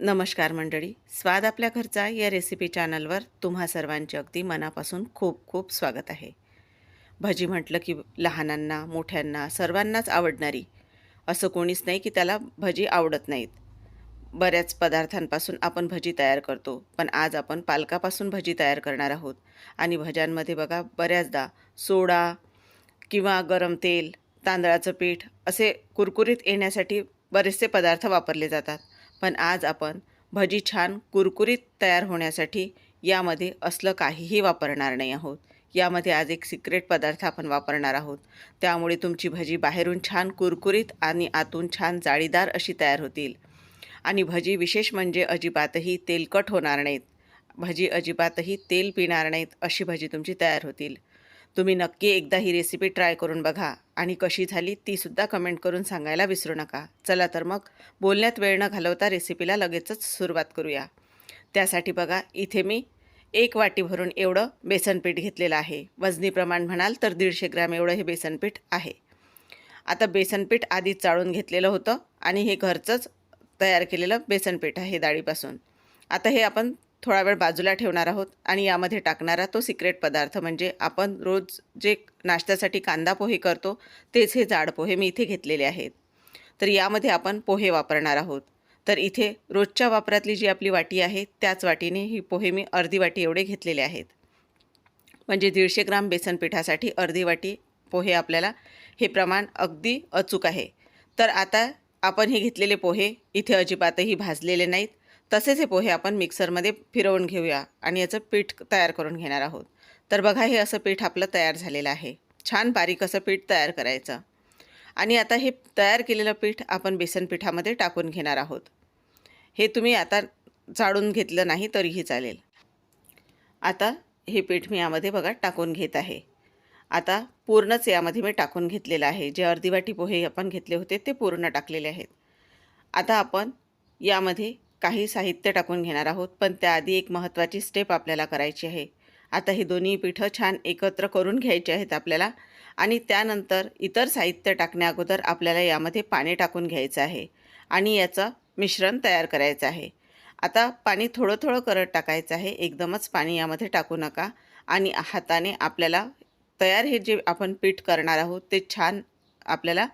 नमस्कार मंडळी. स्वाद आपल्या घरचा या रेसिपी चॅनलवर तुम्हा सर्वांचे अगदी मनापासून खूप खूप स्वागत आहे. भजी म्हटलं की लहानांना मोठ्यांना सर्वांनाच आवडणारी. असं कोणीच नाही की त्याला भजी आवडत नाहीत. बऱ्याच पदार्थांपासून आपण भजी तयार करतो पण आज आपण पालकापासून भजी तयार करणार आहोत. आणि भज्यांमध्ये बघा बऱ्याचदा सोडा किंवा गरम तेल तांदळाचं पीठ असे कुरकुरीत येण्यासाठी बरेचसे पदार्थ वापरले जातात. पण आज आपण भजी छान कुरकुरीत तयार होण्यासाठी यामध्ये असलं काहीही वापरणार नाही आहोत. यामध्ये आज एक सिक्रेट पदार्थ आपण वापरणार आहोत. त्यामुळे तुमची भजी बाहेरून छान कुरकुरीत आणि आतून छान जाळीदार अशी तयार होतील. आणि भजी विशेष म्हणजे अजिबातही तेलकट होणार नाहीत. भजी अजिबातही तेल पिणार नाहीत अशी भजी तुमची तयार होतील. तुम्ही नक्की एकदा ही रेसिपी ट्राय करून बघा. आणि कशी झाली तीसुद्धा कमेंट करून सांगायला विसरू नका. चला तर मग बोलण्यात वेळ न घालवता रेसिपीला लगेचच सुरुवात करूया. त्यासाठी बघा इथे मी एक वाटी भरून एवढं बेसनपीठ घेतलेलं आहे. वजनी प्रमाण म्हणाल तर दीडशे ग्रॅम एवढं हे बेसनपीठ आहे. आता बेसनपीठ आधीच चाळून घेतलेलं होतं आणि हे घरचंच तयार केलेलं बेसनपीठ आहे डाळीपासून आता हे आपण थोडा वेळ बाजूला ठेवणार आहोत आणि यामध्ये टाकणारा तो सिक्रेट पदार्थ म्हणजे आपण रोज जे नाश्त्यासाठी कांदा पोहे करतो तेच हे जाड पोहे मी इथे घेतलेले आहेत. तर यामध्ये आपण पोहे वापरणार आहोत. तर इथे रोजच्या वापरातली जी आपली वाटी आहे त्याच वाटीने ही पोहे मी अर्धी वाटी एवढे घेतलेले आहेत. म्हणजे दीडशे ग्राम बेसन पिठासाठी अर्धी वाटी पोहे आपल्याला हे प्रमाण अगदी अचूक आहे. तर आता आपण हे घेतलेले पोहे इथे अजिबातही भाजलेले नाहीत. तसेच हे पोहे आपण मिक्सरमध्ये फिरवून घेऊया आणि याचं पीठ तयार करून घेणार आहोत. तर बघा हे असं पीठ आपलं तयार झालेलं आहे. छान बारीक असं पीठ तयार करायचं. आणि आता हे तयार केलेलं पीठ आपण बेसन पिठामध्ये टाकून घेणार आहोत. हे तुम्ही आता चाळून घेतलं नाही तरीही चालेल. आता हे पीठ मी यामध्ये बघा टाकून घेत आहे. आता पूर्णच यामध्ये मी टाकून घेतलेलं आहे. जे अर्धी वाटी पोहे आपण घेतले होते ते पूर्ण टाकलेले आहेत. आता आपण यामध्ये काही साहित्य टाकून घेणार आहोत पण त्याआधी एक महत्त्वाची स्टेप आपल्याला करायची आहे. आता ही दोन्ही पिठं छान एकत्र करून घ्यायची आहेत आपल्याला आणि त्यानंतर इतर साहित्य टाकण्या अगोदर आपल्याला यामध्ये पाणी टाकून घ्यायचं आहे आणि याचं मिश्रण तयार करायचं आहे. आता पाणी थोडं थोडं करत टाकायचं आहे एकदमच पाणी यामध्ये टाकू नका आणि हाताने आपल्याला तयार हे जे आपण पीठ करणार आहोत ते छान आपल्याला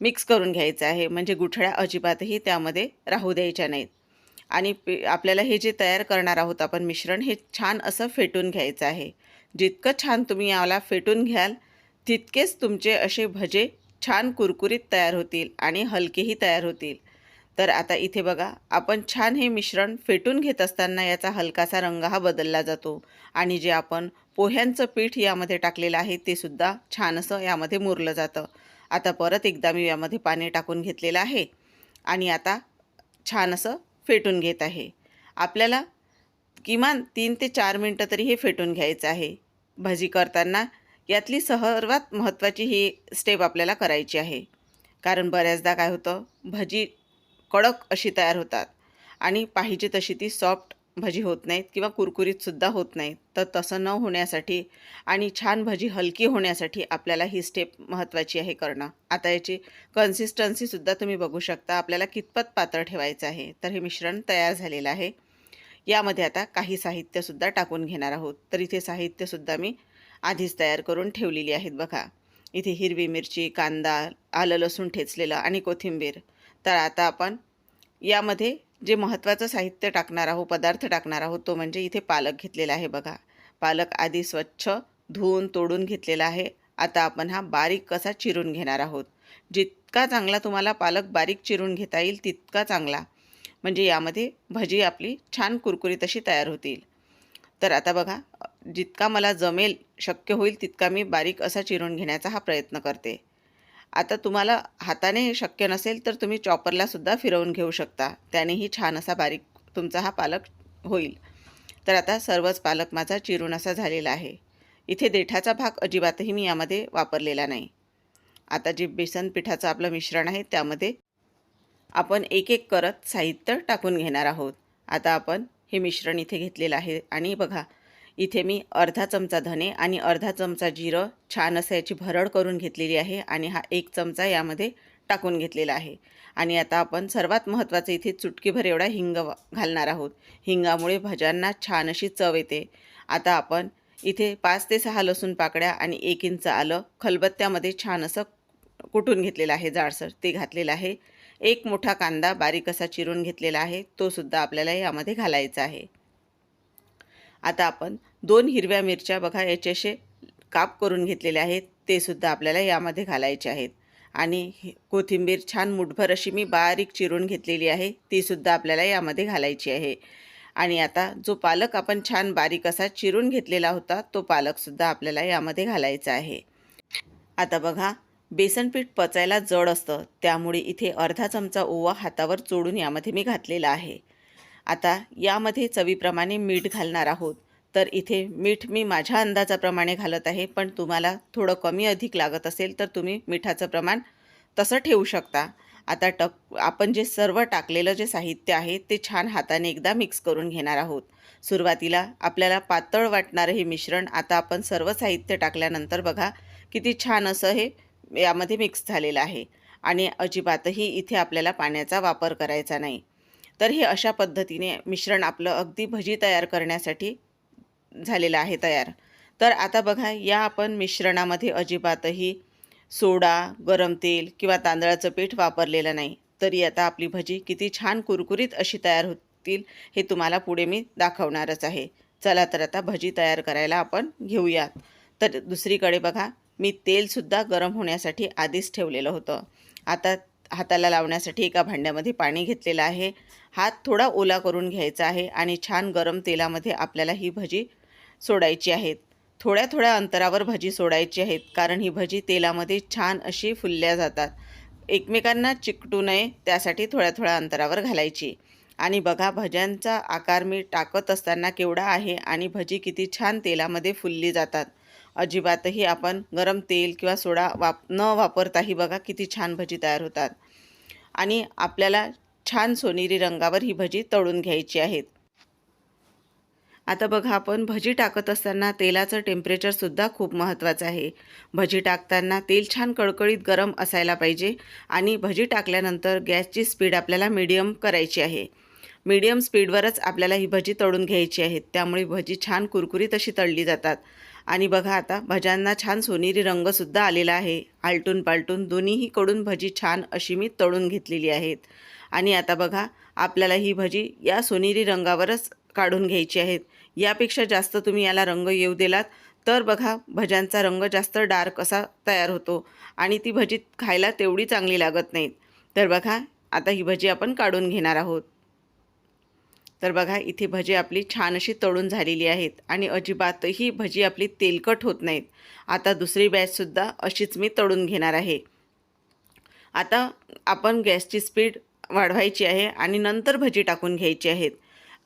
मिक्स करून घ्यायचं आहे म्हणजे गुठळ्या अजिबातही त्यामध्ये राहू द्यायच्या नाहीत. आणि पे आपल्याला हे जे तयार करणार आहोत आपण मिश्रण हे छान असं फेटून घ्यायचं आहे. जितकं छान तुम्ही याला फेटून घ्याल तितकेच तुमचे असे भजे छान कुरकुरीत तयार होतील आणि हलकेही तयार होतील. तर आता इथे बघा आपण छान हे मिश्रण फेटून घेत असताना याचा हलकासा रंग हा बदलला जातो आणि जे आपण पोह्यांचं पीठ यामध्ये टाकलेलं आहे ते सुद्धा छान असं यामध्ये मुरलं जातं. आता परत एकदा मी यामध्ये पाणी टाकून घेतलेलं आहे आणि आता छान असं फेटून घेत आहे. आपल्याला किमान तीन ते चार मिनटं तरी हे फेटून घ्यायचं आहे. भजी करताना यातली सर्वात महत्त्वाची ही स्टेप आपल्याला करायची आहे. कारण बऱ्याचदा काय होतं भजी कडक अशी तयार होतात आणि पाहिजे तशी ती सॉफ्ट भजी होत नाहीत किंवा कुरकुरीतसुद्धा होत नाहीत तर तसं न होण्यासाठी आणि छान भजी हलकी होण्यासाठी आपल्याला ही स्टेप महत्त्वाची आहे करणं. आता याची कन्सिस्टन्सीसुद्धा तुम्ही बघू शकता. आपल्याला कितपत पातळ ठेवायचं आहे तर हे मिश्रण तयार झालेलं आहे. यामध्ये आता काही साहित्यसुद्धा टाकून घेणार आहोत. तर इथे साहित्यसुद्धा मी आधीच तयार करून ठेवलेली आहेत बघा. इथे हिरवी मिरची कांदा आलं लसूण ठेचलेलं आणि कोथिंबीर. तर आता आपण यामध्ये जे महत्त्वाचं साहित्य टाकणार आहोत पदार्थ टाकणार आहोत तो म्हणजे इथे पालक घेतलेला आहे बघा. पालक आधी स्वच्छ धुवून तोडून घेतलेला आहे. आता आपण हा बारीक कसा चिरून घेणार आहोत? जितका चांगला तुम्हाला पालक बारीक चिरून घेता येईल तितका चांगला. म्हणजे यामध्ये भजी आपली छान कुरकुरीत अशी तयार होतील. तर आता बघा जितका मला जमेल शक्य होईल तितका मी बारीक असा चिरून घेण्याचा हा प्रयत्न करते. आता तुम्हाला हाताने शक्य नसेल तर तुम्ही चॉपरलासुद्धा फिरवून घेऊ शकता. त्यानेही छान असा बारीक तुमचा हा पालक होईल. तर आता सर्वच पालक माझा चिरून असा झालेला आहे. इथे देठाचा भाग अजिबातही मी यामध्ये वापरलेला नाही. आता जे बेसन पिठाचं आपलं मिश्रण आहे त्यामध्ये आपण एक एक करत साहित्य टाकून घेणार आहोत. आता आपण हे मिश्रण इथे घेतलेलं आहे आणि बघा इथे मी अर्धा चमचा धने आणि अर्धा चमचा जिरं छान असं याची भरड करून घेतलेली आहे आणि हा एक चमचा यामध्ये टाकून घेतलेला आहे. आणि आता आपण सर्वात महत्त्वाचं इथे चुटकीभर एवढा हिंग घालणार आहोत. हिंगामुळे भज्यांना छान अशी चव येते. आता आपण इथे पाच ते सहा लसूण पाकळ्या आणि एक इंच आलं खलबत्त्यामध्ये छान असं कुटून घेतलेलं आहे जाडसर. ते घातलेलं आहे. एक मोठा कांदा बारीक असा चिरून घेतलेला आहे. तो सुद्धा आपल्याला यामध्ये घालायचा आहे. आता आपण दोन हिरव्या मिरच्या बघा याचे असे काप करून घेतलेले आहेत. ते सुद्धा आपल्याला यामध्ये घालायचे आहेत. आणि कोथिंबीर छान मुठभर अशी मी बारीक चिरून घेतलेली आहे. ती सुद्धा आपल्याला यामध्ये घालायची आहे. आणि आता जो पालक आपण छान बारीक असा चिरून घेतलेला होता तो पालकसुद्धा आपल्याला यामध्ये घालायचा आहे. आता बघा बेसनपीठ पचायला जड असतं. त्यामुळे इथे अर्धा चमचा ओवा हातावर चोडून यामध्ये मी घातलेला आहे. आता यामध्ये चवीप्रमाणे मीठ घालणार आहोत. तर इथे मीठ मी माझ्या अंदाजाप्रमाणे घालत आहे पण तुम्हाला थोडं कमी अधिक लागत असेल तर तुम्ही मिठाचं प्रमाण तसं ठेवू शकता. आता टक आपण जे सर्व टाकलेलं जे साहित्य आहे ते छान हाताने एकदा मिक्स करून घेणार आहोत. सुरुवातीला आपल्याला पातळ वाटणारं हे मिश्रण आता आपण सर्व साहित्य टाकल्यानंतर बघा किती छान असं हे यामध्ये मिक्स झालेलं आहे. आणि अजिबातही इथे आपल्याला पाण्याचा वापर करायचा नाही. तर हे अशा पद्धतीने मिश्रण आपलं अगदी भजी तयार करण्यासाठी झालेलं आहे तयार. तर आता बघा या आपण मिश्रणामध्ये अजिबातही सोडा गरम तेल किंवा तांदळाचं पीठ वापरलेलं नाही. तरी आता आपली भजी किती छान कुरकुरीत अशी तयार होतील हे तुम्हाला पुढे मी दाखवणारच आहे. चला तर आता भजी तयार करायला आपण घेऊयात. तर दुसरीकडे बघा मी तेलसुद्धा गरम होण्यासाठी आधीच ठेवलेलं होतं. आता हाताला लावण्यासाठी एका भांड्यामध्ये पाणी घेतलेलं आहे. हात थोडा ओला करून घ्यायचा आहे आणि छान गरम तेलामध्ये आपल्याला ही भजी सोडायची आहेत. थोड्या थोड्या अंतरावर भजी सोडायची आहेत कारण ही भजी तेलामध्ये छान अशी फुलल्या जातात. एकमेकांना चिकटू नये त्यासाठी थोड्या थोड्या अंतरावर घालायची. आणि बघा भज्यांचा आकार मी टाकत असताना केवढा आहे आणि भजी किती छान तेलामध्ये फुलली जातात. अजिबातही आपण गरम तेल किंवा सोडा वाप न वापरताही बघा किती छान भजी तयार होतात. आणि आपल्याला छान सोनेरी रंगावर ही भजी तळून घ्यायची आहेत. आता बघा आपण भजी टाकत असताना तेलाचं टेम्परेचरसुद्धा खूप महत्त्वाचं आहे. भजी टाकताना तेल छान कळकळीत गरम असायला पाहिजे आणि भजी टाकल्यानंतर गॅसची स्पीड आपल्याला मीडियम करायची आहे. मीडियम स्पीडवरच आपल्याला ही भजी तळून घ्यायची आहे. त्यामुळे भजी छान कुरकुरीत अशी तळली जातात. आणि बघा आता भज्यांना छान सोनेरी रंगसुद्धा आलेला आहे. आलटून पालटून दोन्हीकडून भजी छान अशी मी तळून घेतलेली आहेत. आणि आता बघा आपल्याला ही भजी या सोनेरी रंगावरच काढून घ्यायची आहेत. यापेक्षा जास्त तुम्ही याला रंग येऊ दिलात. तर बघा भज्यांचा रंग जास्त डार्क असा तयार होतो आणि ती भजी खायला तेवढी चांगली लागत नाहीत. तर बघा आता ही भजी आपण काढून घेणार आहोत. तर बघा इथे भजी आपली छान अशी तळून झालेली आहेत आणि अजिबातही भजी आपली तेलकट होत नाहीत. आता दुसरी बॅचसुद्धा अशीच मी तळून घेणार आहे. आता आपण गॅसची स्पीड वाढवायची आहे आणि नंतर भजी टाकून घ्यायची आहेत.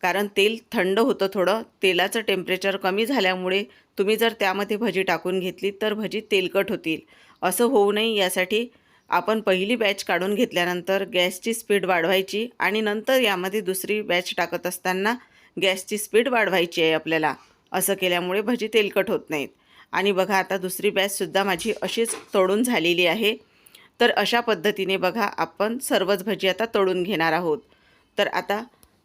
कारण तेल थंड होतं थोडं तेलाचं टेम्परेचर कमी झाल्यामुळे तुम्ही जर त्यामध्ये भजी टाकून घेतली तर भजी तेलकट होतील. असं होऊ नये यासाठी आपण पहिली बॅच काढून घेतल्यानंतर गॅसची स्पीड वाढवायची आणि नंतर यामध्ये दुसरी बॅच टाकत असताना गॅसची स्पीड वाढवायची आहे आपल्याला. असं केल्यामुळे भजी तेलकट होत नाहीत. आणि बघा आता दुसरी बॅचसुद्धा माझी अशीच तळून झालेली आहे. तर अशा पद्धतीने बघा आपण सर्वच भजी आता तळून घेणार आहोत. तर आता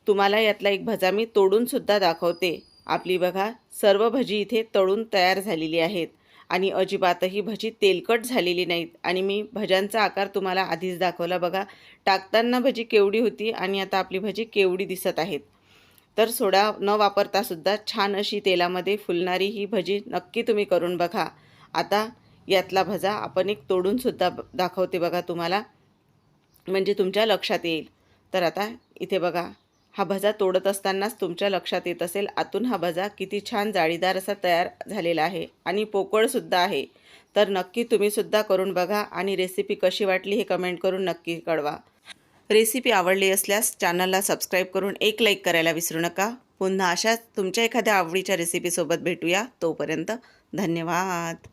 तुम्हाला यातला एक भजा मी तोडूनसुद्धा दाखवते. आपली बघा सर्व भजी इथे तळून तयार झालेली आहेत. आणि अजिबातही भजी तेलकट झालेली नाहीत. आणि मी भज्यांचा आकार तुम्हाला आधीच दाखवला बघा. टाकताना भजी केवढी होती आणि आता आपली भजी केवढी दिसत आहेत. तर सोडा न वापरतासुद्धा छान अशी तेलामध्ये फुलणारी ही भजी नक्की तुम्ही करून बघा. आता यातला भजा आपण एक तोडूनसुद्धा दाखवते बघा तुम्हाला. म्हणजे तुमच्या लक्षात येईल. तर आता इथे बघा हा भजा तोडत असतानाच तुमच्या लक्षात येत असेल आतून हा भजा किती छान जाळीदार असा तयार झालेला आहे आणि पोकळसुद्धा आहे. तर नक्की तुम्हीसुद्धा करून बघा आणि रेसिपी कशी वाटली हे कमेंट करून नक्की कळवा. रेसिपी आवडली असल्यास चॅनलला सबस्क्राईब करून एक लाईक करायला विसरू नका. पुन्हा अशाच तुमच्या एखाद्या आवडीच्या रेसिपीसोबत भेटूया. तोपर्यंत धन्यवाद.